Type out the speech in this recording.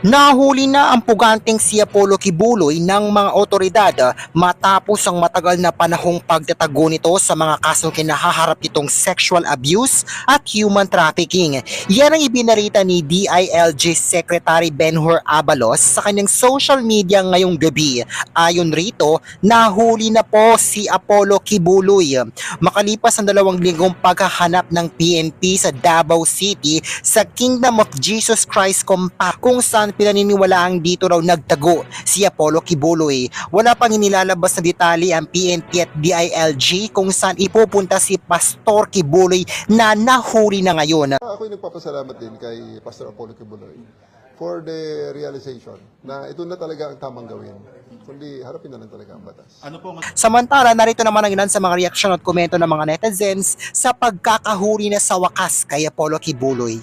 Nahuli na ang puganteng si Apollo Kibuloy ng mga otoridad matapos ang matagal na panahong pagtatago nito sa mga kasong kinahaharap nitong sexual abuse at human trafficking. Yan ang ibinarita ni DILG Secretary Benhur Abalos sa kanyang social media ngayong gabi. Ayon rito, nahuli na po si Apollo Kibuloy. Makalipas ang dalawang linggong paghahanap ng PNP sa Davao City sa Kingdom of Jesus Christ Compa kung saan pinaniniwalaang dito raw nagtago si Apollo Kibuloy. Wala pang inilalabas na detalye ang PNP at DILG kung saan ipupunta si Pastor Kibuloy na nahuli na ngayon. Ako nagpapasalamat din kay Pastor Apollo Kibuloy for the realization na ito na talaga ang tamang gawin. Kundi harapin na lang talaga ang batas. Samantala, narito naman ang ilan sa mga reaksyon at komento ng mga netizens sa pagkakahuli na sa wakas kay Apollo Kibuloy.